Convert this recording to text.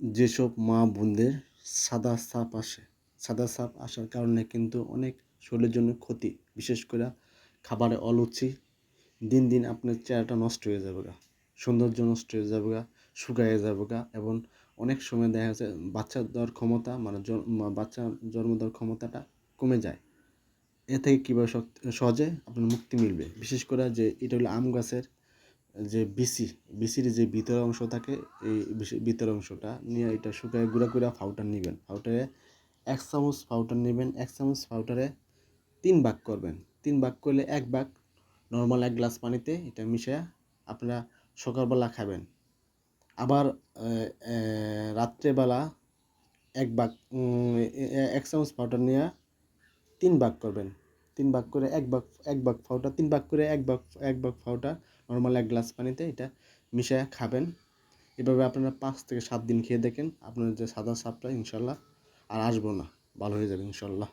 যেসব মা বোনদের সাদা সাপ আসে, সাদা সাপ আসার কারণে কিন্তু অনেক শরীরের জন্য ক্ষতি, বিশেষ করে খাবারে অলুচি। দিন দিন আপনার চেহারাটা নষ্ট হয়ে যাবে গা সৌন্দর্য নষ্ট হয়ে যাবে গা শুকাইয়ে যাবে গা এবং অনেক সময় দেখা যাচ্ছে বাচ্চা দেওয়ার ক্ষমতা মানে বাচ্চা জন্ম দেওয়ার ক্ষমতাটা কমে যায়। এ থেকে কীভাবে সহজে আপনার মুক্তি মিলবে? বিশেষ করে যে এটা হলো আম গাছের যে বিসি বিসির যে ভিতরের অংশ থাকে, এই ভিতরের অংশটা নিয়ে এটা শুকায়, গুঁড়া গুঁড়া পাউডার নেবেন। পাউডারে এক চামচ পাউডার নেবেন, এক চামচ পাউডারে তিন ভাগ করবেন। তিন ভাগ করলে এক ভাগ নর্মাল এক গ্লাস পানিতে এটা মিশিয়ে আপনারা সকালবেলা খাবেন। আবার রাত্রেবেলা এক ভাগ এক চামচ পাউডার নিয়ে তিন ভাগ করবেন। তিন ভাগ করে এক ভাগ এক ভাগ পাউডার তিন ভাগ করে এক ভাগ এক ভাগ পাউডার নর্মাল এক গ্লাস পানিতে এটা মিশিয়ে খাবেন। এভাবে আপনারা পাঁচ থেকে সাত দিন খেয়ে দেখেন আপনার যে সাদা সাপটা ইনশাল্লাহ আর আসব না, ভালো হয়ে যাবে ইনশাল্লাহ।